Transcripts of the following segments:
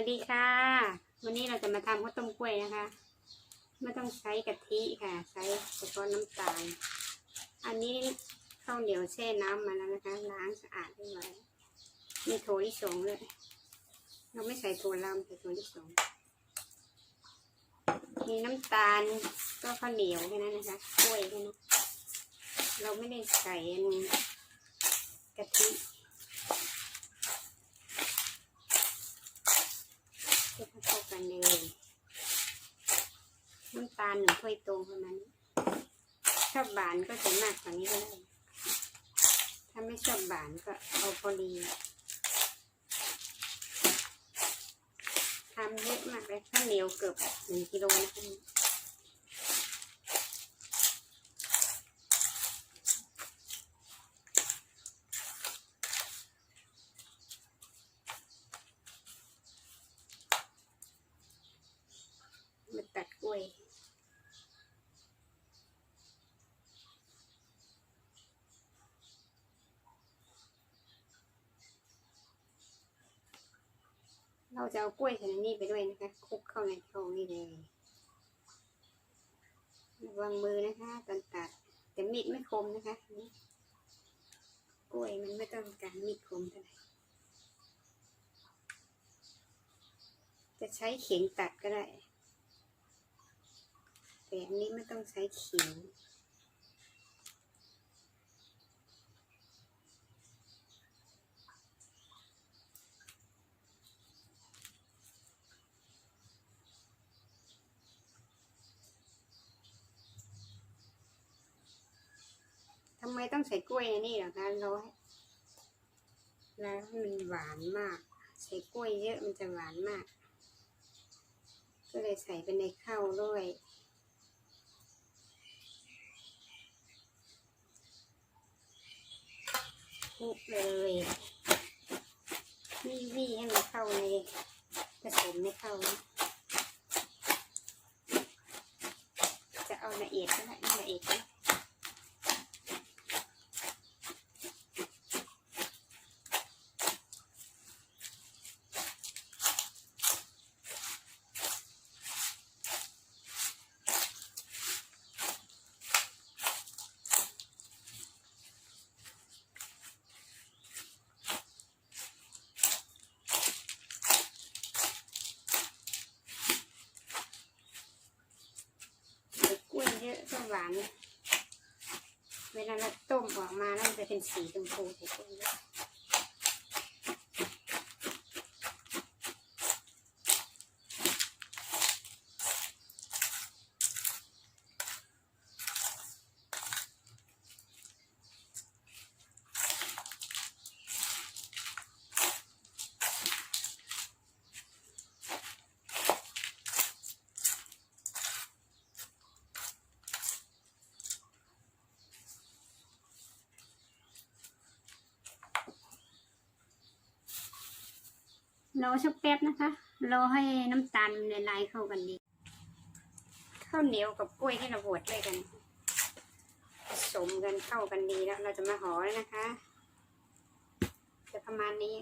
วัสดีค่ะ วันนี้เราจะมาทำข้าวต้มกล้วยนะคะ ไม่ต้องใช้กะทิค่ะ ใช้เฉพาะน้ำตาล อันนี้ข้าวเหนียวแช่น้ำมาแล้วนะคะ ล้างสะอาดเรียบร้อยมีโถลิสงเลยเราไม่ใส่ถั่วลำใส่ถั่วลิสงมีน้ำตาลก็ข้าวเหนียวแค่นั้นนะคะกล้วยแค่นั้นเราไม่ได้ใส่อันกะทิ เทให้เข้ากันเลยน้ ค่อยโตประมาณนี้ชอบบานก็จะมากกว่านี้ก็ได้ ถ้าไม่ชอบบานก็เอาพอดีทำเยอะมากเลยข้าวเหนียวเกือบหนึ่งกิโลนะคะมาตัดกล้วย เราจะเอากล้วยชนิดนี้ไปด้วยนะคะคลุกเข้าในโครงนี่เลยระวังมือนะคะตอนตัดแต่มีดไม่คมนะคะนี่กล้วยมันไม่ต้องการมีดคมเท่าไหร่จะใช้เขียงตัดก็ได้แต่อันนี้ไม่ต้องใช้เขียง ไมต้องใส่กล้วยในนี่หรอคะเราให้แล้วมันหวานมาก ใส่กล้วยเยอะมันจะหวานมาก ก็เลยใส่ไปในข้าวด้วยคลุกเลยวี่วี่ให้มันเข้าในผสมในข้าวจะเอาละเอียดก็ได้ไม่ละเอียดก็ได้ ใส่กล้วยเยอะก็ หวาน เวลาเราต้มออกมาแล้วมันจะเป็นสีชมพูสวยๆ รอสักแป๊บนะคะ รอให้น้ำตาลละลายเข้ากันดี ข้าวเหนียวกับกล้วยที่เราบดด้วยกัน ผสมกันเข้ากันดีแล้ว เราจะมาห่อแล้วนะคะ จะประมาณนี้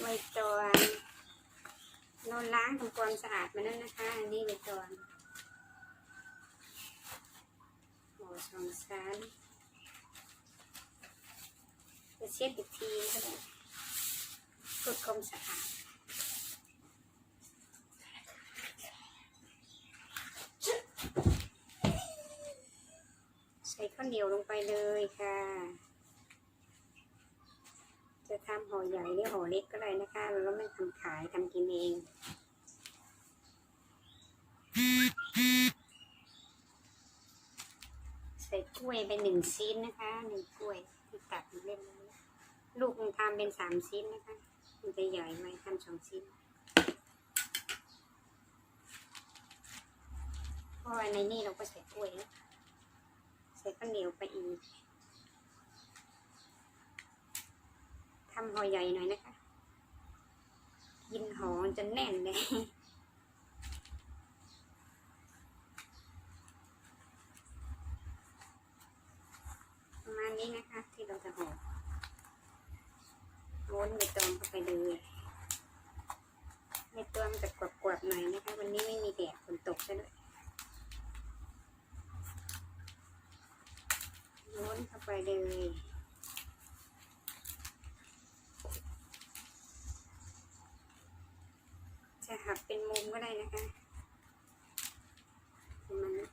ใบตอนเราล้างทำความสะอาดมาแล้วนะคะ อันนี้ใบตอนห่อสองชั้น จะเช็ดอีกทีก็ได้เพื่อความสะอาดใส่ข้าวเหนียวลงไปเลยค่ะ จะทำห่อใหญ่หรือห่อเล็กก็ได้นะคะ เราไม่ทำขายทำกินเอง กล้วยไปหนึ่งชิ้นนะคะหนึ่งกล้วยที่ตัดเล่มนี้ลูกมันทำเป็นสามชิ้นนะคะ มันจะใหญ่ไหมทำสองชิ้นเพราะว่าในนี่เราก็ใส่กล้วยนะใส่ข้าวเหนียวไปอีกทำห่อใหญ่หน่อยนะคะ กินหอมจนแน่นเลย ประมาณ นี้นะคะ ที่เราจะห่อโอ้ม้วนใบตองเข้าไปเลยใบตองจะกรอบๆหน่อยนะคะ วันนี้ไม่มีแดดฝนตกซะด้วยม้วนเข้าไปเลยจะหักเป็นมุมก็ได้นะคะมาณนี้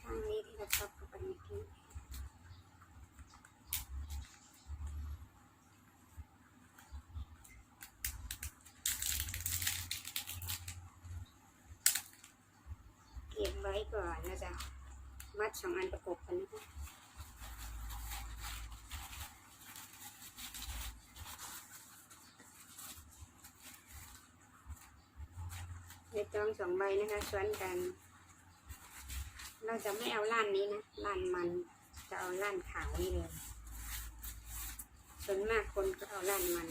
ข้างนี้ที่เราพับ เข้าไปเมื่อกี้เก็บไว้ก่อนนะจ๊ะวัดสองอันประกบกันนะคะใบตองสองใบนะคะซ้อนกัน เราจะไม่เอาล้านนี้นะล้านมันจะเอาล้านขาวนี่เลยส่วนมากคนก็เอาล้านมัน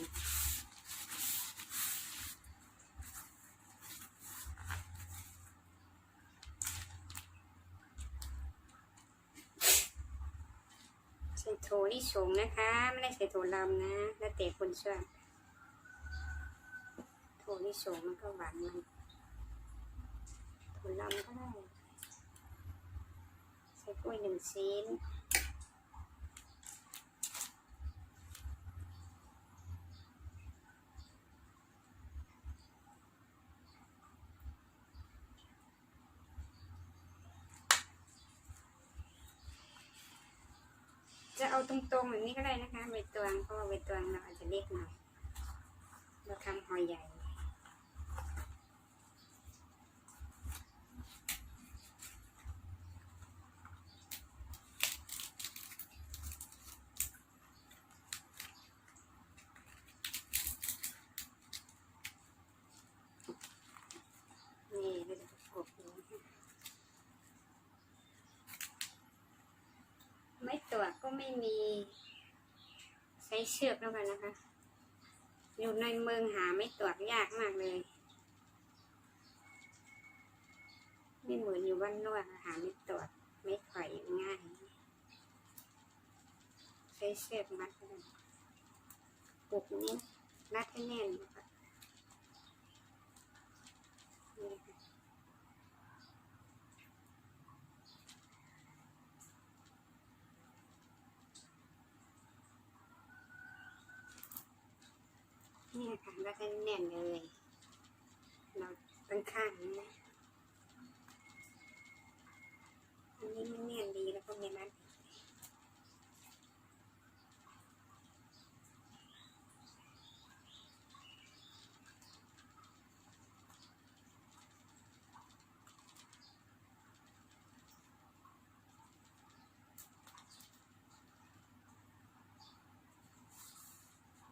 ใส่โถนี่สงนะคะ ไม่ได้ใส่โถลำนะ แล้วแต่คนชอบโถนี่สงมันก็หวานมันถั่วลำก็ได้ ใส่กล้วยหนึ่งชิ้น จะเอาตรงๆแบบนี้ก็ได้นะคะใบตองเพราะว่าใบตองเราอาจจะเล็กหน่อยเราทำหอยใหญ่ นี่เราจะประกบอย่างนี้ค่ะไม่ตัวก็ ไม่มีใช้เชือกแล้วกันนะคะ อยู่ในเมืองหาไม่ตรวจยากมากเลย ไม่เหมือนอยู่บ้านนอกหาไม่ตรวจไม่ไข่ง่าย ใช้เชือกมัดปลุกนี้รัดให้แน่นนะคะ นี่ค่ะค่ะแล้วก็แน่นเลยเราตั้งข้างนี้นะอันนี้มันแน่นดีแล้วก็มีรัด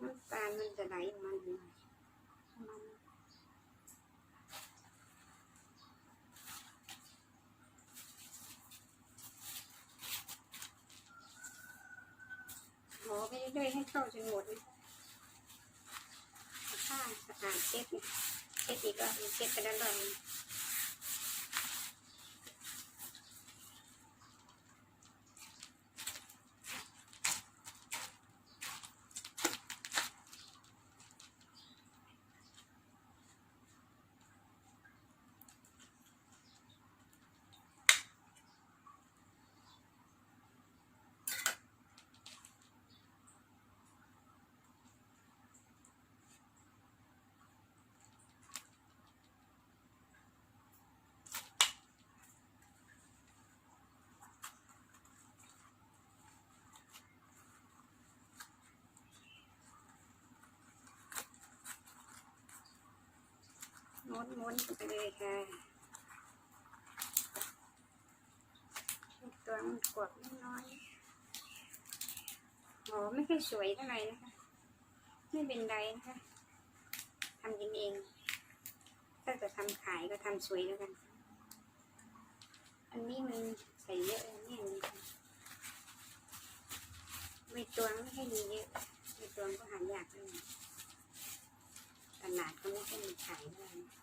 น้ำตาลมันจะไหลออกมา หน่อยประมาณนี้หอไปเรื่อยๆให้เข้าจนหมดนะเอาผ้าสะอาดเช็ดเนี่ยเช็ดอีกก็เช็ดไปด้านล่า ม้วนม้วนๆไปเลยค่ะตัวมันกวดน้อยๆหอไม่ค่อยสวยเท่าไหร่นะคะ ไม่เป็นไรนะคะทำกินเอง ถ้าจะทำขายก็ทำสวยแล้วกัน อันนี้มันใส่เยอะเนี่ยนี่ค่ะใบตวงไม่ให้มีเยอะใบตวงก็หายากเลยตลาดก็ไม่ค่อยมีขายเลย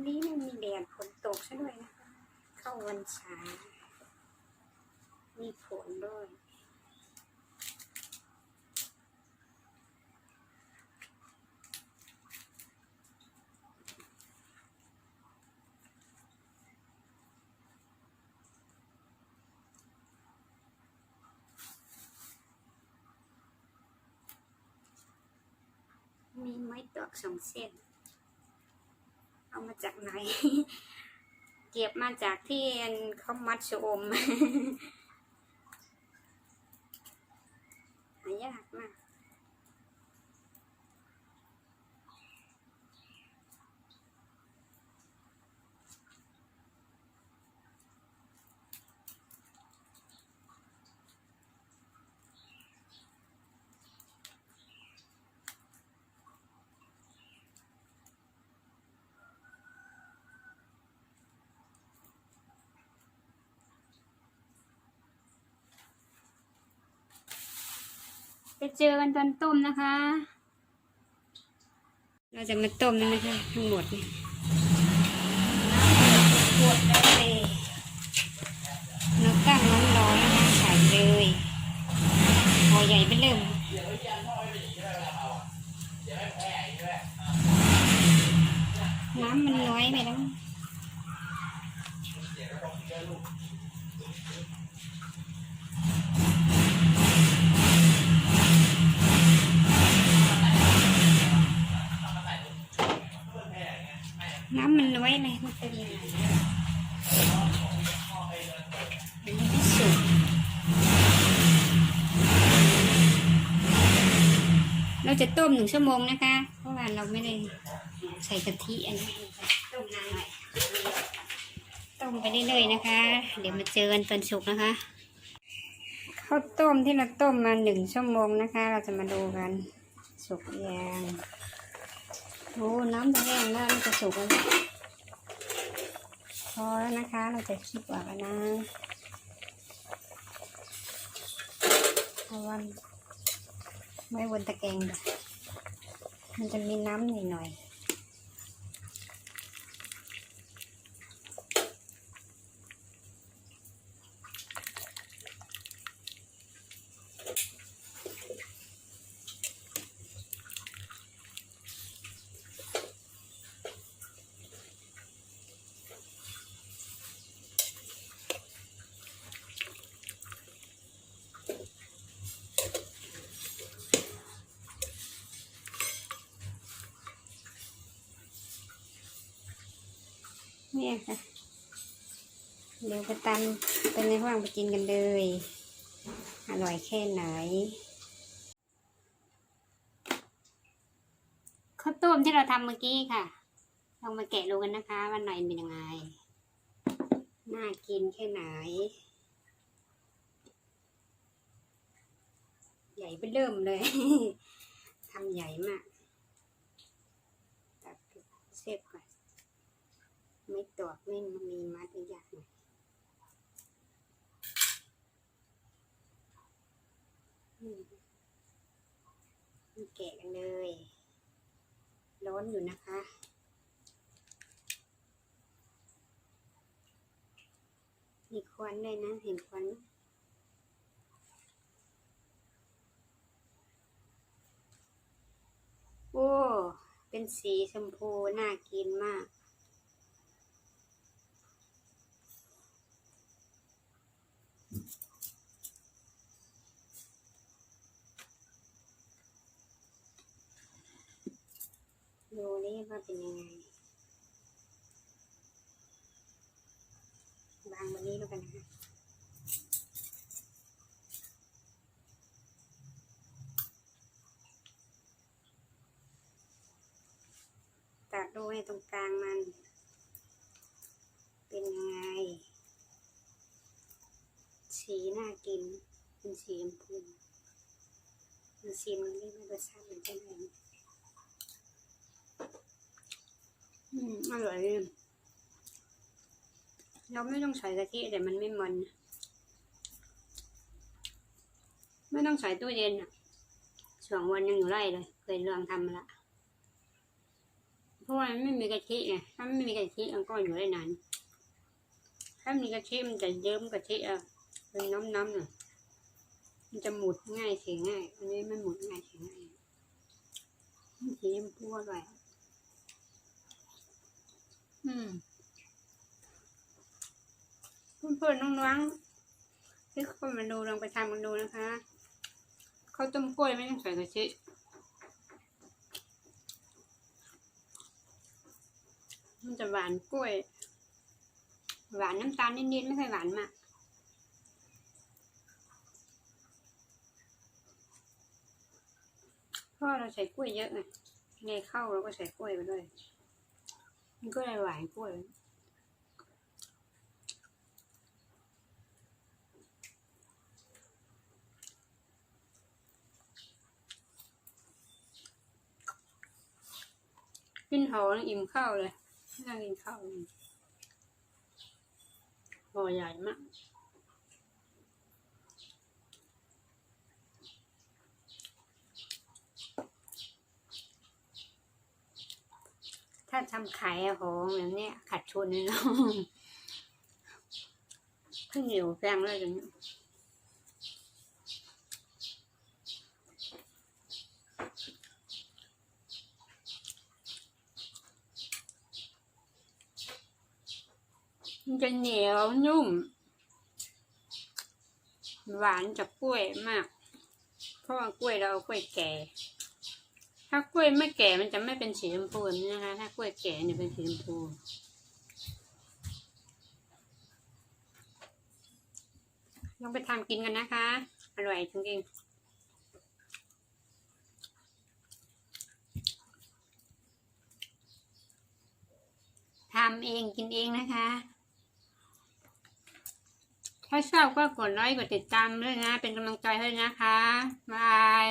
นนี้ไม่มีแดดฝนตกซะด้วยนะคะ เข้าวันษามีฝนด้วยมีไม้ตอกสองเส้น เอามาจากไหน เก็บมาจากที่เขามัดชอม ไปเจอกันตอนต้มนะคะ เราจะมาต้มนะคะ ทั้งหมดเนี่ยหมดเลยเราตั้งน้ำร้อนนะคะใส่เลยพอใหญ่ไปเริ่มน้ำมันน้อยไปแล้ว น้ำมันน้อย เลยมันเป็นยังไงมันไม่สุกเราจะต้มหนึ่งชั่วโมงนะคะ เพราะว่าเราไม่ได้ใส่กะทิอันนี้ต้มนานหน่อยต้มไปเรื่อยๆนะคะ เดี๋ยวมาเจอกันตอนสุกนะคะข้าวต้มที่เราต้มมาหนึ่งชั่วโมงนะคะ เราจะมาดูกันสุกยังโอ้น้ำแห้งแล้วมันจะสุกแล้ว อแล้วนะคะ เราจะคิดว่ากันนะเอาวันไม่วนตะแกรงมันจะมีน้ำหน่อยห เนี่ยค่ะ เดี๋ยวไปตำเป็นในห้างไปกินกันเลย อร่อยแค่ไหน ข้าวต้มที่เราทำเมื่อกี้ค่ะ ลองมาแกะดูกันนะคะว่าหน่อยเป็นยังไง น่ากินแค่ไหน ใหญ่ไปเริ่มเลย ทำใหญ่มากตัดเซฟก่อน ไม่ตอกไม่มีมัดอีกอย่างนึ่แกะกันเลย ร้อนอยู่นะคะ มีควันด้วยนะ เห็นควันโอ้ เป็นสีชมพู น่ากินมาก ดู นี่ว่าเป็นยังไงวางวันนี้แล้วกันนะคะตัดดูให้ตรงกลางมัน เป็นยังไง สีน่ากิน เป็นสีชมพูมันสีมันเรียกว่ารสชาติมันจะไง อืมอร่อยเราไม่ต้องใส่กะทิแต่มันไม่มันไม่ต้องใส่ตู้เย็นอะสองวันยังอยู่ไร่เลยเคยลองทำละเพราะว่ามันไม่มีกะทิไงถ้าไม่มีกะทิมันก็อยู่ได้นานถ้ามีกะทิมันจะเยิ้มกะทิอะเป็นน้ำน้ำๆน่ะมันจะหมุดง่ายเสียง่าย อันนี้ไม่หมุดง่ายเสียง่ายมันสีชมพูอร่อย อืมเพื่อนๆน้องๆที่เข้ามาดูลองไปทำกันดูนะคะข้าวต้มกล้วยไม่ต้องใส่กะทิมันจะหวานกล้วย หวานน้ำตาลนิดๆไม่ค่อยหวานมากเพราะเราใส่กล้วยเยอะไงไงเข้าเราก็ใส่กล้วยไปด้วย มันก็เลยหวานกล้วยกินหอมอิ่มข้าวเลยนั่งกินข้าวเลยหอใหญ่มาก ทำขายอะหอมแบบนี้ขาดทุนเลยเนาะเพิ่งเหนียวแพงเลยอย่างนี้มันจะเหนียวนุ่ม หวานจากกล้วยมาก เพราะว่ากล้วยเรากล้วยแก่ ถ้ากล้วยไม่แก่มันจะไม่เป็นสีชมพูนี้นะคะ ถ้ากล้วยแก่เนี่ยเป็นสีชมพูลองไปทำกินกันนะคะ อร่อยจริงๆทำเองกินเองนะคะ ถ้าชอบก็กดไลค์กดติดตามด้วยนะ เป็นกำลังใจให้นะคะ บาย